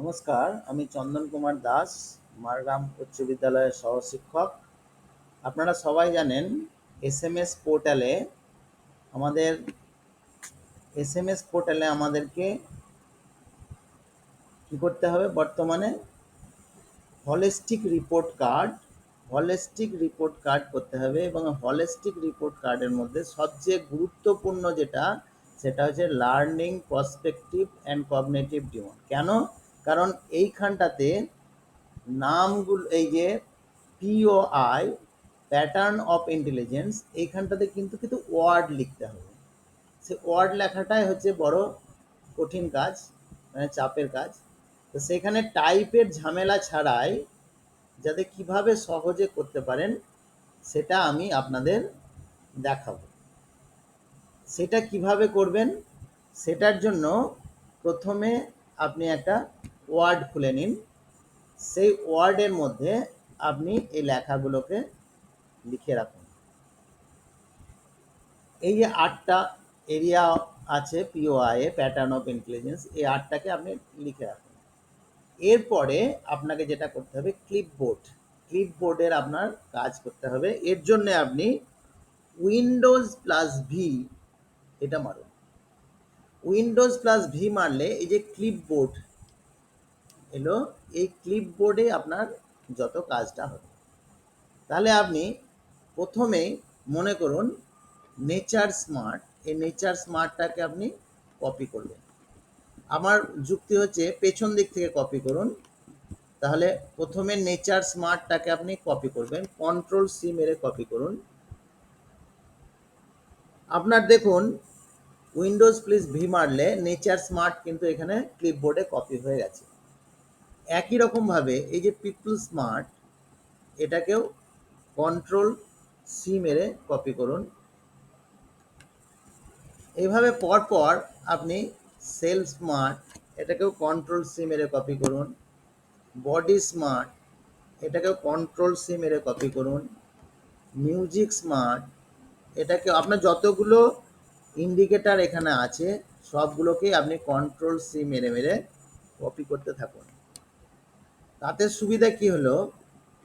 নমস্কার, আমি চন্দন কুমার দাস, মারগ্রাম উচ্চ বিদ্যালয়ের সহশিক্ষক। আপনারা সবাই জানেন এস এম এস পোর্টালে আমাদের এস এম এস পোর্টালে আমাদেরকে কী করতে হবে? বর্তমানে holistic report card holistic report card করতে হবে এবং হলিস্টিক রিপোর্ট কার্ডের মধ্যে সবচেয়ে গুরুত্বপূর্ণ যেটা, সেটা হচ্ছে learning perspective and cognitive demand কেন? কারণ এইখানটাতে নামগুলো, এই যে পিওআই প্যাটার্ন অফ ইন্টেলিজেন্স এইখানটাতে কিন্তু কিন্তু ওয়ার্ড লিখতে হবে। সে ওয়ার্ড লেখাটাই হচ্ছে বড় কঠিন কাজ মানে চাপের কাজ। তো সেখানে টাইপের ঝামেলা ছাড়াই যাতে কীভাবে সহজে করতে পারেন, সেটা আমি আপনাদের দেখাবো। সেটা কীভাবে করবেন, সেটার জন্য প্রথমে আপনি একটা ওয়ার্ড খুলে নিন। সেই ওয়ার্ডের মধ্যে আপনি এই লেখাগুলোকে লিখে রাখুন। এই যে আটটা এরিয়া আছে পিওআই প্যাটার্ন অফ ইন্টেলিজেন্স এই আটটাকে আপনি লিখে রাখুন। এরপরে আপনাকে যেটা করতে হবে ক্লিপবোর্ড ক্লিপবোর্ডের আপনার কাজ করতে হবে। এর জন্য আপনি উইন্ডোজ প্লাস ভি এটা মারুন। উইন্ডোজ প্লাস ভি মারলে এই যে ক্লিপবোর্ড এলো, এই ক্লিপবোর্ডে আপনার যত কাজটা হবে। তাহলে আপনি প্রথমে মনে করুন নেচার স্মার্ট এই নেচার স্মার্টটাকে আপনি কপি করবেন আমার যুক্তি হচ্ছে, পেছন দিক থেকে কপি করুন। তাহলে প্রথমে নেচার স্মার্টটাকে আপনি কপি করবেন কন্ট্রোল সি মেরে কপি করুন। আপনার দেখুন উইন্ডোজ প্লিজ ভি মারলে নেচার স্মার্ট কিন্তু এখানে ক্লিপবোর্ডে কপি হয়ে গেছে। একই রকমভাবে এই যে পিপল স্মার্ট এটাকেও কন্ট্রোল সি মেরে কপি করুন। এইভাবে পরপর আপনি সেল স্মার্ট এটাকেও কন্ট্রোল সি মেরে কপি করুন। বডি স্মার্ট এটাকেও কন্ট্রোল সি মেরে কপি করুন। মিউজিক স্মার্ট এটাকে আপনার যতগুলো ইন্ডিকেটার এখানে আছে, সবগুলোকেই আপনি কন্ট্রোল সি মেরে মেরে কপি করতে থাকুন। তাতে সুবিধা কি হলো?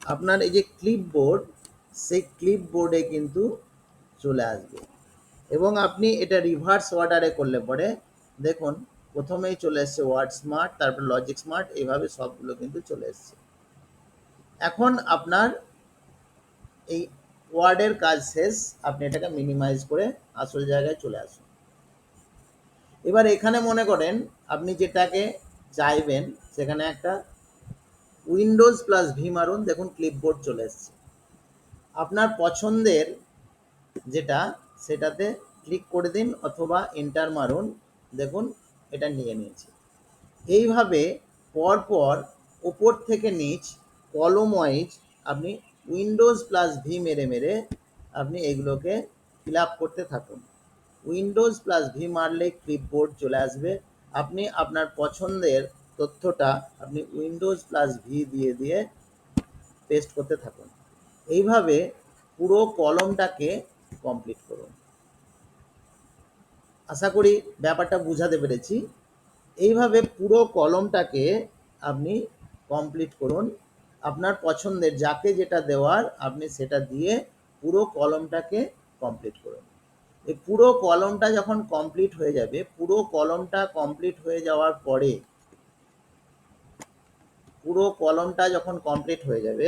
আপনার এই যে ক্লিপবোর্ড সেই ক্লিপবোর্ডে কিন্তু চলে আসবে। এবং আপনি এটা রিভার্স অর্ডারে করলে পরে দেখুন, প্রথমেই চলে এসছে ওয়ার্ড স্মার্ট তারপর লজিক স্মার্ট এইভাবে সবগুলো কিন্তু চলে এসছে। এখন আপনার এই ওয়ার্ডের কাজ শেষ, আপনি এটাকে মিনিমাইজ করে আসল জায়গায় চলে আসুন। এবার এখানে মনে করেন, আপনি যেটাকে চাইবেন, সেখানে একটা উইন্ডোজ প্লাস ভি মারুন, দেখুন ক্লিপবোর্ড চলে এসছে। আপনার পছন্দের যেটা, সেটাতে ক্লিক করে দিন অথবা এন্টার মারুন, দেখুন এটা নিয়ে নিয়েছি। এইভাবে পরপর ওপর থেকে নিচ কলম ওয়াইজ আপনি উইন্ডোজ প্লাস ভি মেরে মেরে আপনি এগুলোকে ফিল আপ করতে থাকুন। উইন্ডোজ প্লাস ভি মারলে ক্লিপবোর্ড চলে আসবে। আপনি আপনার পছন্দের তথ্যটা আপনি উইন্ডোজ প্লাস ভি দিয়ে দিয়ে পেস্ট করতে থাকুন। এইভাবে পুরো কলমটাকে কমপ্লিট করুন। আশা করি ব্যাপারটা বুঝাতে পেরেছি। এইভাবে পুরো কলমটাকে আপনি কমপ্লিট করুন। আপনার পছন্দের যাকে যেটা দেওয়ার, আপনি সেটা দিয়ে পুরো কলমটাকে কমপ্লিট করুন। এই পুরো কলমটা যখন কমপ্লিট হয়ে যাবে, পুরো কলমটা কমপ্লিট হয়ে যাওয়ার পরে পুরো কলমটা যখন কমপ্লিট হয়ে যাবে,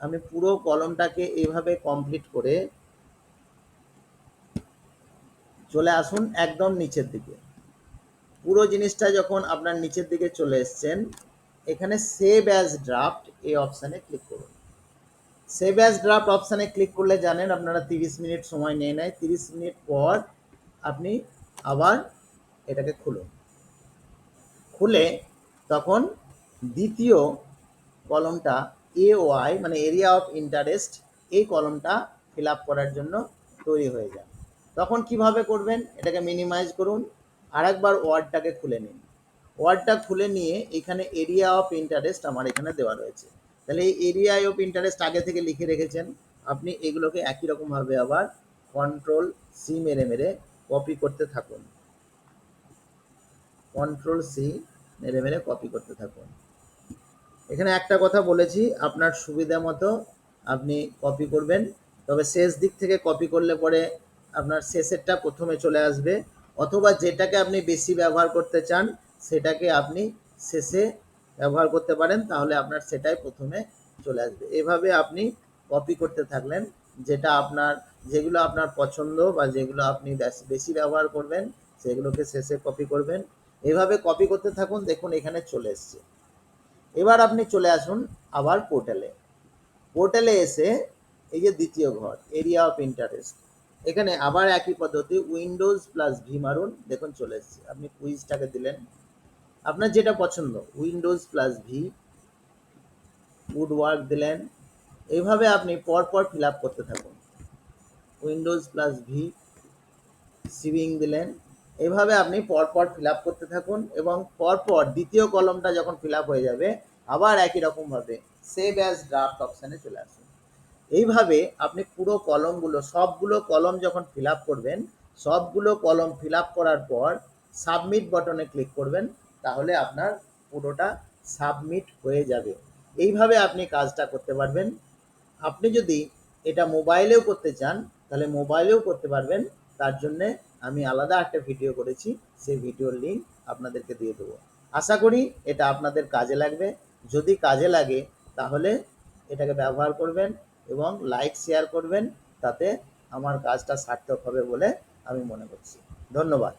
আমি পুরো কলমটাকে এইভাবে কমপ্লিট করে চলে আসুন একদম নিচের দিকে। পুরো জিনিসটা যখন আপনার নিচের দিকে চলে এসছেন, এখানে সেভ অ্যাজ ড্রাফট এই অপশানে ক্লিক করুন। সেভ অ্যাজ ড্রাফট অপশানে ক্লিক করলে জানেন আপনারা তিরিশ মিনিট সময় নিয়ে নেয়, তিরিশ মিনিট পর আপনি আবার এটাকে খুলুন। খুলে তখন দ্বিতীয় কলমটা এ ওয়াই মানে এরিয়া অফ ইন্টারেস্ট এই কলমটা ফিল আপ করার জন্য তৈরি হয়ে যায়। তখন কীভাবে করবেন? এটাকে মিনিমাইজ করুন। আরেকবার ওয়ার্ডটাকে খুলে নিন। ওয়ার্ডটা খুলে নিয়ে এখানে এরিয়া অফ ইন্টারেস্ট আমার এখানে দেওয়া রয়েছে। তাহলে এই এরিয়া অফ ইন্টারেস্ট আগে থেকে লিখে রেখেছেন। আপনি এগুলোকে একই রকমভাবে আবার কন্ট্রোল সি মেরে মেরে কপি করতে থাকুন। কন্ট্রোল সি মেরে মেরে কপি করতে থাকুন। এখানে একটা কথা বলেছি, আপনার সুবিধা মতো আপনি কপি করবেন। তবে শেষ দিক থেকে কপি করলে পরে আপনার শেষেরটা প্রথমে চলে আসবে। অথবা যেটাকে আপনি বেশি ব্যবহার করতে চান, সেটাকে আপনি শেষে ব্যবহার করতে পারেন, তাহলে আপনার সেটাই প্রথমে চলে আসবে। এভাবে আপনি কপি করতে থাকলেন, যেটা আপনার, যেগুলো আপনার পছন্দ বা যেগুলো আপনি বেশ- ব্যবহার করবেন, সেগুলোকে শেষে কপি করবেন। এভাবে কপি করতে থাকুন, দেখুন এখানে চলে এসছে। এবার আপনি চলে আসুন আবার পোর্টালে পোর্টালে এসে এই যে দ্বিতীয় ঘর এরিয়া অফ ইন্টারেস্ট এখানে আবার একই পদ্ধতি উইন্ডোজ প্লাস ভি মারুন, দেখুন চলে এসছে। আপনি কুইজটাকে দিলেন। আপনার যেটা পছন্দ উইন্ডোজ প্লাস ভি উড ওয়ার্ক দিলেন। এইভাবে আপনি পরপর ফিল আপ করতে থাকুন। উইন্ডোজ প্লাস ভি সিভিং দিলেন। এভাবে আপনি পরপর ফিল আপ করতে থাকুন এবং পরপর দ্বিতীয় কলমটা যখন ফিল আপ হয়ে যাবে, আবার একই রকমভাবে সেভ অ্যাজ ড্রাফট অপশানে চলে আসুন। এইভাবে আপনি পুরো কলমগুলো, সবগুলো কলম যখন ফিল আপ করবেন, সবগুলো কলম ফিল আপ করার পর সাবমিট বটনে ক্লিক করবেন, তাহলে আপনার পুরোটা সাবমিট হয়ে যাবে। এইভাবে আপনি কাজটা করতে পারবেন। আপনি যদি এটা মোবাইলেও করতে চান, তাহলে মোবাইলেও করতে পারবেন, তার জন্যে আমি আলাদা একটা ভিডিও করেছি, সেই ভিডিওর লিঙ্ক আপনাদেরকে দিয়ে দেবো। আশা করি এটা আপনাদের কাজে লাগবে। যদি কাজে লাগে, তাহলে এটাকে ব্যবহার করবেন এবং লাইক শেয়ার করবেন, তাতে আমার কাজটা সার্থক হবে বলে আমি মনে করছি। ধন্যবাদ।